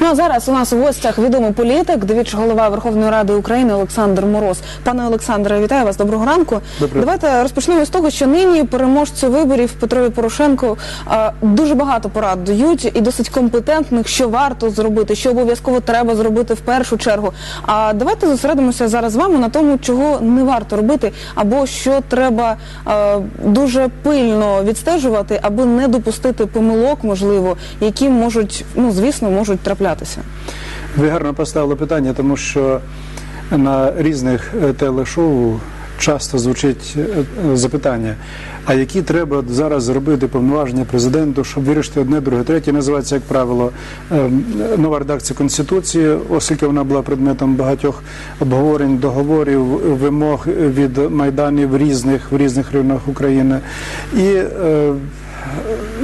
Ну а зараз у нас у гостях відомий політик, двічі голова Верховної Ради України Олександр Мороз. Пане Олександре, вітаю вас. Доброго ранку. Доброго. Давайте розпочнемо з того, що нині переможцю виборів Петрові Порошенку е, дуже багато порад дають і досить компетентних, що варто зробити, що обов'язково треба зробити в першу чергу. А давайте зосередимося зараз з вами на тому, чого не варто робити, або що треба е, дуже пильно відстежувати, аби не допустити помилок, можливо, які можуть, ну звісно, можуть траплятися. Ви гарно поставили питання, тому що на різних е, телешоу часто звучить е, запитання, а які треба зараз зробити повноваження президенту, щоб вирішити одне, друге, третє. Називається, як правило, е, нова редакція Конституції, оскільки вона була предметом багатьох обговорень, договорів, вимог від майданів різних в різних районах України. І е,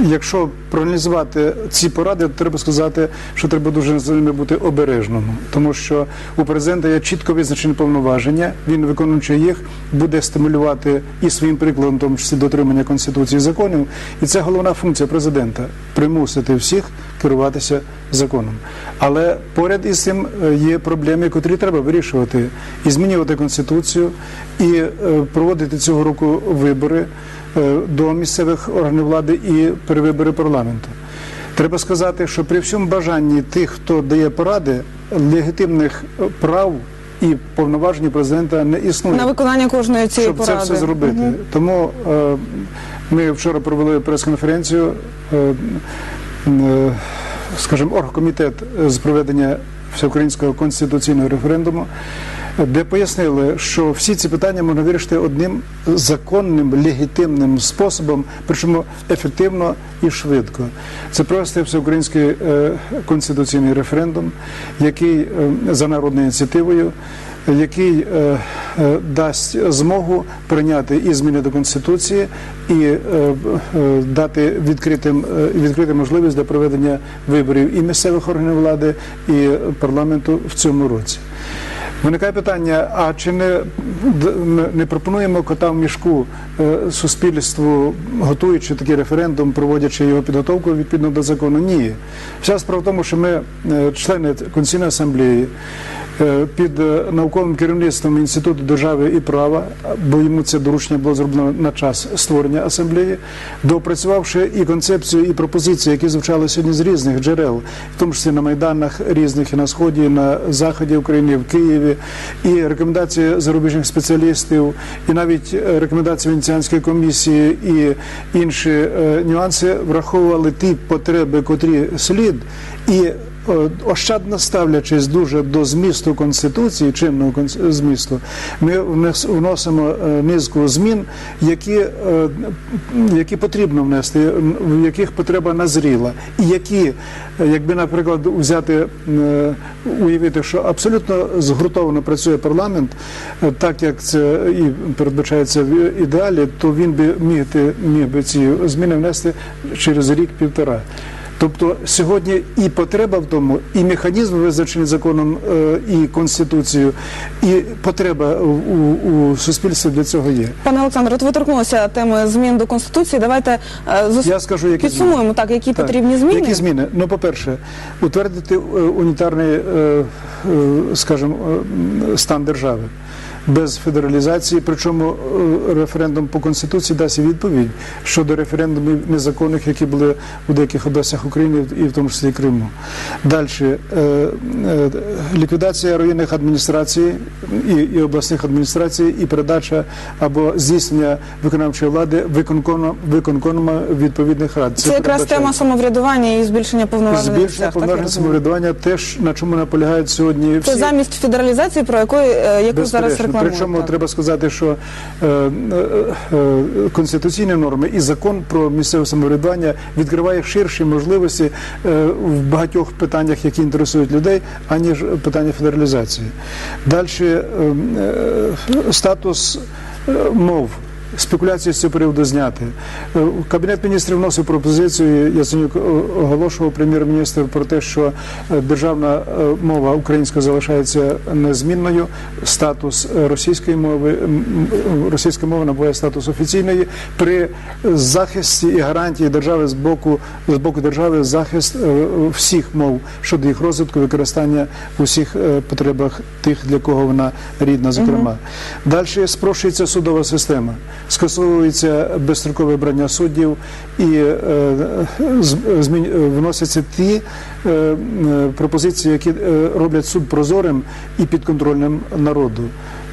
Якщо проаналізувати ці поради, то треба сказати, що треба дуже з ними бути обережним, тому що у президента є чітко визначені повноваження. Він виконуючи їх буде стимулювати і своїм прикладом, в тому числі дотримання конституції і законів. І це головна функція президента примусити всіх керуватися законом. Але поряд із цим е, є проблеми, котрі треба вирішувати і змінювати конституцію, і е, проводити цього року вибори до місцевих органів влади і перевибори парламенту. Треба сказати, що при всьому бажанні тих, хто дає поради, легітимних е, прав і повноважень президента не існує На виконання кожної цієї щоб поради. це все зробити. Тому е, ми вчора провели прес-конференцію, е, е, скажімо, оргкомітет з проведення всеукраїнського конституційного референдуму, де пояснили, що всі ці питання можна вирішити одним законним, легітимним способом, причому ефективно і швидко. Це провести всеукраїнський е, конституційний референдум, який е, за народною ініціативою який е, дасть змогу прийняти і зміни до конституції, і дати відкритим е, можливість для проведення виборів і місцевих органів влади, і парламенту в цьому році. Виникає питання: а чи не, не- пропонуємо кота в мішку е, суспільству, готуючи такий референдум, проводячи його підготовку відповідно до закону? Ні. Вся справа в тому, що ми, е, члени Конституційної асамблеї, під е, науковим керівництвом Інституту держави і права, бо йому це доручення було зроблено на час створення асамблеї, доопрацювавши і концепцію, і пропозиції, які звучали сьогодні з різних джерел, в тому числі на майданах різних і на сході, і на заході України, і в Києві, і рекомендації зарубіжних спеціалістів, і навіть е, рекомендації Венеціанської комісії і інші е, нюанси враховували ті потреби, котрі слід і. Е, Ощадно ставлячись дуже до змісту конституції, чинного конс- змісту, ми вносимо е, низку змін, які, е, які потрібно внести, в яких потреба назріла, і які, е, якби, наприклад, взяти е, уявити, що абсолютно згуртовано працює парламент, е, так як це і передбачається в ідеалі, то він би міг, міг би ці зміни внести через рік-півтора. Тобто сьогодні і потреба в тому, і механізм визначений законом е, і конституцією, і потреба у, у, суспільстві для цього є. Пане Олександре, от ви торкнулися теми змін до конституції. Давайте е, зос- Я скажу, які підсумуємо зміни. так, які Так. потрібні зміни. Які зміни? Ну, по-перше, утвердити е, унітарний, скажімо, стан держави. Без федералізації, причому е, референдум по конституції дасть відповідь щодо референдумів незаконних, які були у деяких областях України і в тому числі Криму. Далі е, е, ліквідація районних адміністрацій і, обласних адміністрацій, і передача або здійснення виконавчої влади виконкомом відповідних рад. Це, якраз передбачається. тема самоврядування і збільшення повноважень. Збільшення повноважень самоврядування теж на чому наполягають сьогодні всі. Це замість федералізації, про е, яку зараз. Рекламують. Причому треба сказати, що е, е, е, конституційні норми і закон про місцеве самоврядування відкриває ширші можливості е, в багатьох питаннях, які інтересують людей, аніж питання федералізації. Далі е, е, статус е, мов. Спекуляції з цього приводу зняти. Е, Кабінет міністрів вносив пропозицію. Яценюк оголошував прем'єр-міністр про те, що е, державна е, мова українська залишається незмінною. Статус російської мови російська мова набуває статус офіційної при захисті і гарантії держави з боку з боку держави захист всіх мов щодо їх розвитку, використання в усіх потребах тих, для кого вона рідна, зокрема. Далі спрощується судова система, скасовується безстрокове обрання суддів і е, вносяться ті е, пропозиції, які е, роблять суд прозорим і підконтрольним народу.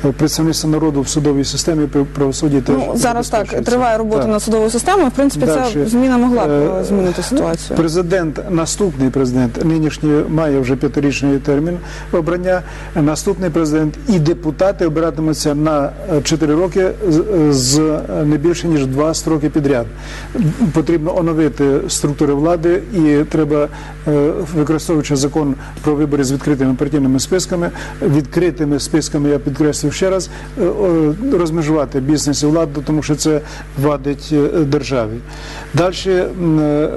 Е, Представництво народу в судовій системі при правосудді теж Ну, зараз так триває робота Так. над судовою системою. В принципі, ця зміна могла б Е, е, змінити ситуацію. Президент, наступний президент, нинішній має вже п'ятирічний термін обрання. Наступний президент і депутати обиратимуться на 4 роки з- не більше ніж два строки підряд. Потрібно оновити структури влади, і треба, е, використовуючи закон про вибори з відкритими партійними списками, відкритими списками, я підкреслюю ще раз, е, розмежувати бізнес і владу, тому що це вадить е, державі. Далі е,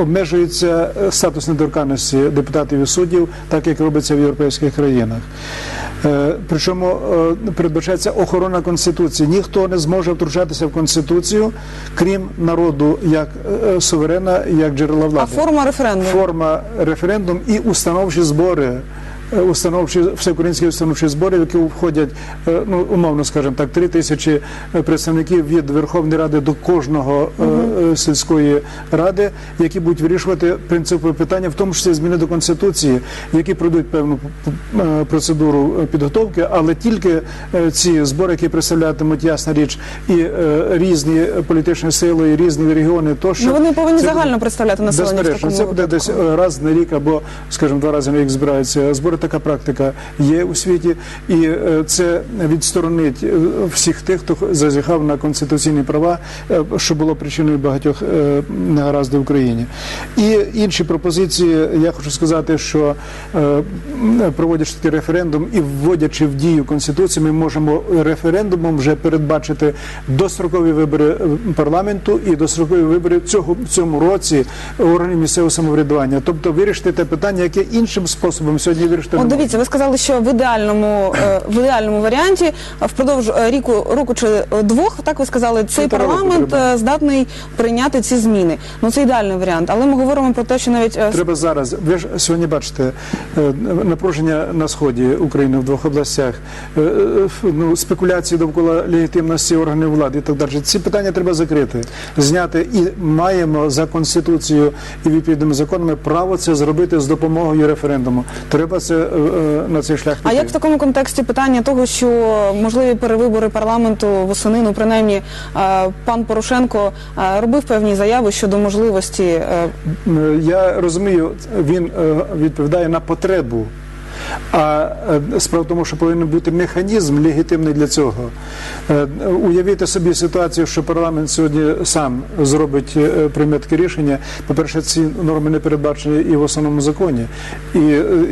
обмежується статус недоторканності депутатів і суддів, так як робиться в європейських країнах. Причому передбачається охорона конституції. Ніхто не зможе втручатися в конституцію, крім народу, як суверена, як джерела влади. А форма референдуму? Форма референдум і установчі збори. Е, Установчі всеукраїнські установчі збори, в які входять, е, ну умовно скажімо так, три тисячі е, представників від Верховної Ради до кожного е, сільської ради, які будуть вирішувати принципові питання, в тому числі зміни до конституції, які пройдуть певну процедуру підготовки, але тільки ці збори, які представлятимуть ясна річ, і різні політичні сили, і різні регіони, тощо Ну, вони повинні це буде- загально представляти населення в Безперечно, це буде десь раз на рік або, скажімо, два рази на рік збираються збори. Така практика є у світі, і е, це відсторонить е, всіх тих, хто зазіхав на конституційні права, е, що було причиною багатьох негараздів в Україні. І інші пропозиції, я хочу сказати, що проводячи такий референдум і вводячи в дію конституцію, ми можемо референдумом вже передбачити дострокові вибори парламенту і дострокові вибори цього в цьому році органів місцевого самоврядування. Тобто вирішити те питання, яке іншим способом сьогодні вирішити. От не дивіться, ви сказали, що в ідеальному е, в ідеальному варіанті е, впродовж е, ріку року чи е, двох, так ви сказали, цей Півтора року парламент треба. е, здатний прийняти ці зміни. Ну це ідеальний варіант. Але ми говоримо про те, що навіть е, Треба зараз. Ви ж сьогодні бачите е, напруження на сході України в двох областях, е, е, ну спекуляції довкола легітимності органів влади і так далі. Ці питання треба закрити, зняти і маємо за конституцією і відповідними законами право це зробити з допомогою референдуму. Треба це е, е, на цей шлях. А як в такому контексті питання того, що можливі перевибори парламенту восени, ну принаймні е, пан Порошенко робив певні заяви щодо можливості Я розумію, він відповідає на потребу. А е, справа в тому, що повинен бути механізм легітимний для цього. Е, Уявити собі ситуацію, що парламент сьогодні сам зробить е, прийме таке рішення. По-перше, ці норми не передбачені і в основному законі. І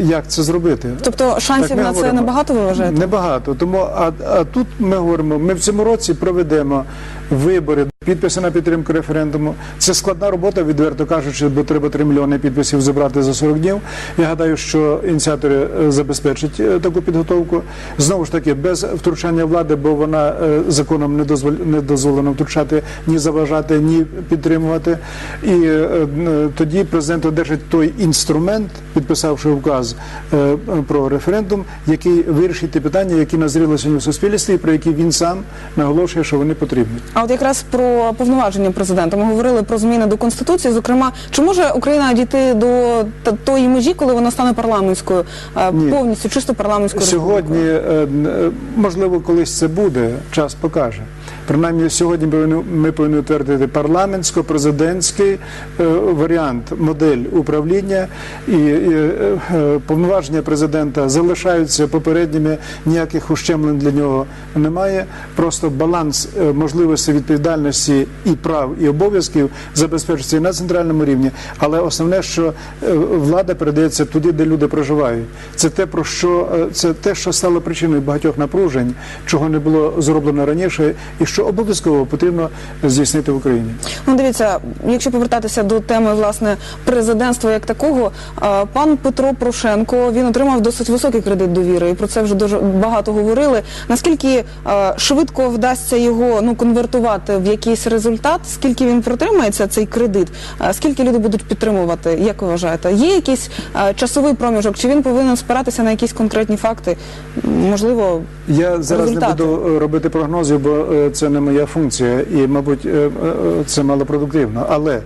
як це зробити? Тобто шансів Так на це говоримо. небагато ви вважаєте? Небагато. Тому а, а тут ми говоримо, ми в цьому році проведемо вибори, підписи на підтримку референдуму. Це складна робота, відверто кажучи, бо треба 3 мільйони підписів зібрати за 40 днів. Я гадаю, що ініціатори е, забезпечать е, таку підготовку. Знову ж таки, без втручання влади, бо вона е, законом не не дозволено втручати, ні заважати, ні підтримувати. І тоді президент одержить той інструмент, підписавши указ про референдум, який вирішить ті питання, які назріли сьогодні в суспільстві, і про які він сам наголошує, що вони потрібні. А от якраз про повноваження президента ми говорили про зміни до конституції. Зокрема, чи може Україна дійти до тої межі, коли вона стане парламентською, е, Ні. повністю чисто парламентською Сьогодні, е, е, можливо, колись це буде, час покаже. Принаймні, сьогодні ми повинні утвердити парламентсько-президентський е, варіант, модель управління і, е, е, повноваження президента залишаються попередніми, ніяких ущемлень для нього немає. Просто баланс можливостей відповідальності і прав і обов'язків забезпечується на центральному рівні. Але основне, що влада передається туди, де люди проживають. Це те, про що це те, що стало причиною багатьох напружень, чого не було зроблено раніше, і що що обов'язково потрібно здійснити в Україні. Ну, дивіться, якщо повертатися до теми власне президентства як такого, пан Петро Порошенко він отримав досить високий кредит довіри, і про це вже дуже багато говорили. Наскільки швидко вдасться його ну конвертувати в якийсь результат? Скільки він протримається цей кредит? Скільки люди будуть підтримувати? Як ви вважаєте? Є якийсь часовий проміжок? Чи він повинен спиратися на якісь конкретні факти? Можливо, Я зараз Результати. не буду робити прогнозів, бо е, це не моя функція, і, мабуть, е, е, це малопродуктивно. Але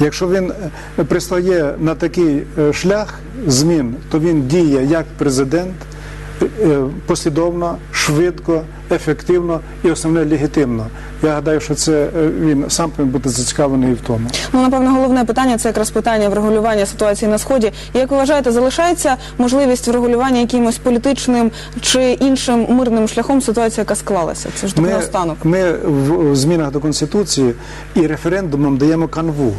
якщо він е, пристає на такий шлях змін, то він діє як президент послідовно, швидко, ефективно і основне легітимно. Я гадаю, що це е, він сам повинен бути зацікавлений в тому. Ну, напевно, головне питання це якраз питання врегулювання ситуації на сході. Як ви вважаєте, залишається можливість врегулювання якимось політичним чи іншим мирним шляхом ситуації, яка склалася? Це ж так наостанок. ми в змінах до конституції і референдумом даємо канву.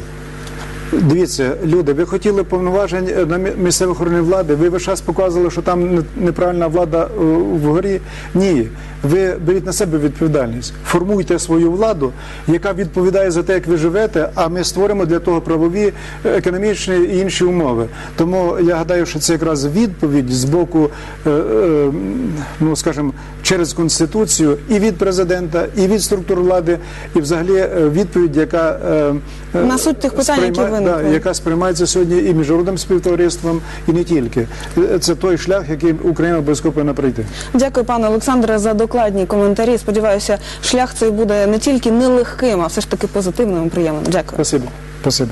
Дивіться, люди, ви хотіли повноважень е, на мі- місцевих органів влади. Ви весь час показували, що там неправильна влада е, вгорі. Ні, ви беріть на себе відповідальність. Формуйте свою владу, яка відповідає за те, як ви живете. А ми створимо для того правові, економічні і інші умови. Тому я гадаю, що це якраз відповідь з боку, е, ну скажімо, через конституцію і від президента, і від структур влади, і взагалі відповідь, яка На суть тих питань, які сприйма- виникли. Да, яка сприймається сьогодні і міжнародним співтовариством, і не тільки. Це той шлях, який Україна обов'язково повинна пройти. Дякую, пане Олександре, за докладні коментарі. Сподіваюся, шлях цей буде не тільки нелегким, а все ж таки позитивним і приємним. Дякую. Спасибо. Спасибі.